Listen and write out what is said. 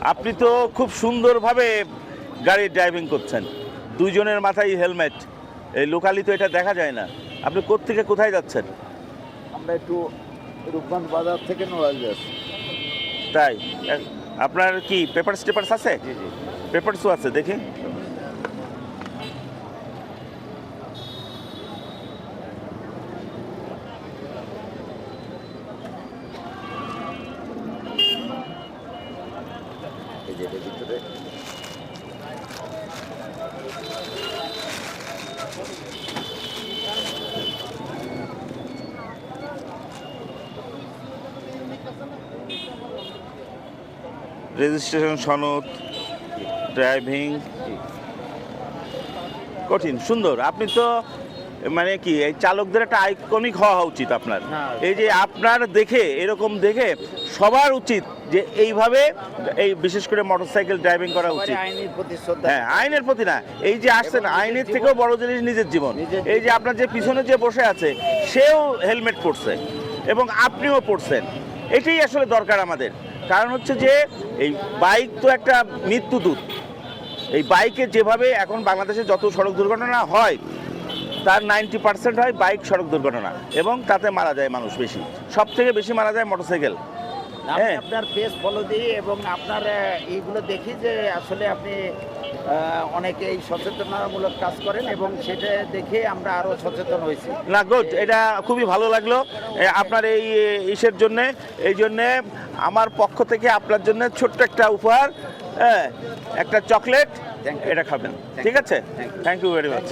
আপনি তো খুব সুন্দরভাবে গাড়ি ড্রাইভিং করছেন। দুজনের মাথায় হেলমেট এই লোকালি তো এটা দেখা যায় না। আপনি কোত্থেকে কোথায় যাচ্ছেন? আমরা একটু রূপগঞ্জ বাজার থেকে নোড়াল যাচ্ছি তাই? আপনার কি পেপার স্টেপার্স আছে? পেপারসও আছে দেখি। এটার ভিতরে। রেজিস্ট্রেশন সনদ ড্রাইভিং কঠিন সুন্দর। আপনি তো মানে কি এই চালকদের একটা আইকনিক হওয়া উচিত আপনার। হ্যাঁ। এই যে আপনার দেখে এরকম দেখে সবার উচিত যে এইভাবে এই বিশেষ করে মোটরসাইকেল ড্রাইভিং করা উচিত। হ্যাঁ আইনের প্রতি না। এই যে আসছেন আইনের থেকেও বড় জিনিস নিজের জীবন। এই যে আপনার যে পিছনে যে বসে আছে সেও হেলমেট পরছে এবং আপনিও পরছেন। এটাই আসলে দরকার আমাদের। কারণ হচ্ছে যে এই বাইক তো একটা মৃত্যু মৃত্যুদূত। এই বাইকে যেভাবে এখন বাংলাদেশে যত সড়ক দুর্ঘটনা হয় তার নাইনটি পার্সেন্ট হয় বাইক সড়ক দুর্ঘটনা এবং তাতে মারা যায় মানুষ বেশি। সব থেকে বেশি মারা যায় মোটরসাইকেল। হ্যাঁ। আপনার পেজ ফলো দিই এবং আপনার এইগুলো দেখি যে আসলে আপনি অনেকে এই সচেতনতামূলক কাজ করেন এবং সেটা দেখে আমরা আরও সচেতন হয়েছি। না গুড এটা খুবই ভালো লাগল। আপনার এই ইসের জন্যে এই জন্যে আমার পক্ষ থেকে আপনার জন্য ছোট্ট একটা উপহার হ্যাঁ একটা চকলেট এটা খাবেন। ঠিক আছে? Thank you very much.